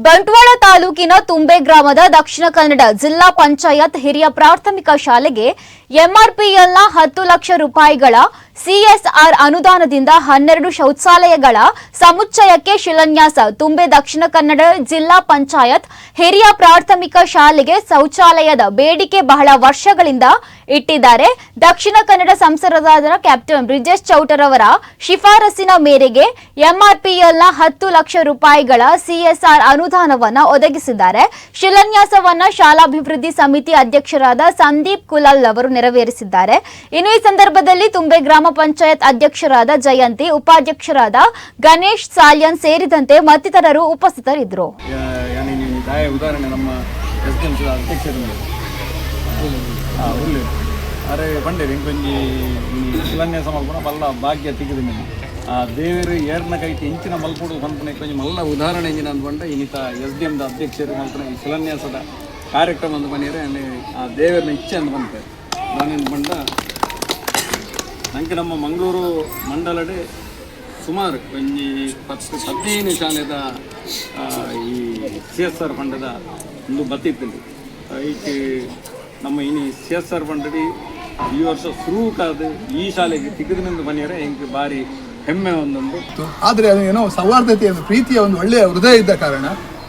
ಬಂಟ್ವಾಳ ತಾಲೂಕಿನ ತುಂಬೆ ಗ್ರಾಮದ ದಕ್ಷಿಣ ಕನ್ನಡ ಜಿಲ್ಲಾ ಪಂಚಾಯತ್ ಹಿರಿಯ ಪ್ರಾಥಮಿಕ ಶಾಲೆಗೆ ಎಂಆರ್ಪಿಎಲ್ನ ಹತ್ತು ಲಕ್ಷ ರೂಪಾಯಿಗಳ ಸಿಎಸ್ಆರ್ ಅನುದಾನದಿಂದ ಹನ್ನೆರಡು ಶೌಚಾಲಯಗಳ ಸಮುಚ್ಚಯಕ್ಕೆ ಶಿಲಾನ್ಯಾಸ, ತುಂಬೆ ದಕ್ಷಿಣ ಕನ್ನಡ ಜಿಲ್ಲಾ ಪಂಚಾಯತ್, ಹಿರಿಯ ಪ್ರಾಥಮಿಕ ಶಾಲೆಗೆ ಶೌಚಾಲಯದ ಬೇಡಿಕೆ ಬಹಳ ವರ್ಷಗಳಿಂದ ಇಟ್ಟಿದ್ದಾರೆ. ದಕ್ಷಿಣ ಕನ್ನಡ ಸಂಸದರಾದ ಕ್ಯಾಪ್ಟನ್ ಬ್ರಿಜೇಶ್ ಚೌಟರವರ ಶಿಫಾರಸಿನ ಮೇರೆಗೆ ಎಂಆರ್ಪಿಎಲ್ನ ಹತ್ತು ಲಕ್ಷ ರೂಪಾಯಿಗಳ ಸಿಎಸ್ಆರ್ ಅನುದಾನವನ್ನ ಒದಗಿಸಿದ್ದಾರೆ. ಶಿಲಾನ್ಯಾಸವನ್ನ ಶಾಲಾಭಿವೃದ್ಧಿ ಸಮಿತಿ ಅಧ್ಯಕ್ಷರಾದ ಸಂದೀಪ್ ಕುಲಾಲ್ ಅವರು ನೆರವೇರಿಸಿದ್ದಾರೆ. ಇನ್ನು ಈ ಸಂದರ್ಭದಲ್ಲಿ ತುಂಬೆ ಗ್ರಾಮ ಪಂಚಾಯತ್ ಅಧ್ಯಕ್ಷರಾದ ಜಯಂತಿ, ಉಪಾಧ್ಯಕ್ಷರಾದ ಗಣೇಶ್ ಸಾಲ್ಯನ್ ಸೇರಿದಂತೆ ಮತ್ತಿತರರು ಉಪಸ್ಥಿತರಿದ್ದರು. ಅರೆ ಬಂಡೇರಿ ಇಂಕೊಂಜಿ ಶಿಲಾನ್ಯಾಸ ಮಲ್ಪುನ ಮಲ್ಲ ಭಾಗ್ಯ ತೆಗೆದು ಆ, ದೇವರು ಏರ್ನ ಕೈತಿ ಇಂಚಿನ ಮಲ್ಪುಡು ಮಲ್ಪನೆ ಕೊಂಚ ಮಲ್ಲ ಉದಾಹರಣೆ ಇಂಜಿನ ಅಂದ್ಕೊಂಡೆ ಇನ್ನಿತ ಎಸ್ ಡಿ ಎಮ್ದ ಅಧ್ಯಕ್ಷರು ಮಲ್ಪನ ಈ ಶಿಲಾನ್ಯಾಸದ ಕಾರ್ಯಕ್ರಮ ಅಂದ್ ಬಂದಿರೆ ಆ ದೇವರನ್ನ ಇಚ್ಛೆ ಅಂದ್ ನಾನು ನಾನೇನು ಬಂಡ ನಂಗೆ ನಮ್ಮ ಮಂಗಳೂರು ಮಂಡಲಡೆ ಸುಮಾರು ಒಂಜಿ ಪತ್ತು ಹದಿನೈದು ಶಾಲೆದ ಈ ಸಿ ಎಸ್ ಆರ್ ಫಂಡದ ಒಂದು ಬತ್ತಿತ್ತಲ್ಲಿ ಈಕೆ ನಮ್ಮ ಇನಿ ಸಿ ಎಸ್ ಆರ್ ಫಂಡಡಿ ಈ ವರ್ಷ ಶುರು ಈ ಶಾಲೆಗೆ ತೆಗೆದಿನಿಂದ ಬನ್ನಿಯರೆ ಹೆಂಗೆ ಭಾರಿ ಹೆಮ್ಮೆ ಒಂದೊಂದು. ಆದರೆ ಅದು ಏನೋ ಸೌಹಾರ್ದತೆಯ ಒಂದು ಪ್ರೀತಿಯ ಒಂದು ಒಳ್ಳೆಯ ಹೃದಯ ಇದ್ದ ಕಾರಣ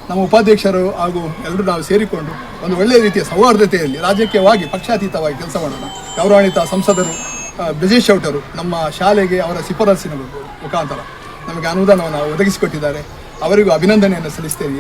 ನಮ್ಮ ಉಪಾಧ್ಯಕ್ಷರು ಹಾಗೂ ಎಲ್ಲರೂ ನಾವು ಸೇರಿಕೊಂಡು ಒಂದು ಒಳ್ಳೆಯ ರೀತಿಯ ಸೌಹಾರ್ದತೆಯಲ್ಲಿ ರಾಜಕೀಯವಾಗಿ ಪಕ್ಷಾತೀತವಾಗಿ ಕೆಲಸ ಮಾಡೋಣ. ಗೌರವಾನ್ವಿತ ಸಂಸದರು ಆ, ಶೌಟರು ನಮ್ಮ ಶಾಲೆಗೆ ಅವರ ಶಿಫಾರಸಿನ ಮುಖಾಂತರ ನಮಗೆ ಅನುದಾನವನ್ನು ಒದಗಿಸಿಕೊಟ್ಟಿದ್ದಾರೆ. ಅವರಿಗೂ ಅಭಿನಂದನೆಯನ್ನು ಸಲ್ಲಿಸ್ತೇನೆ.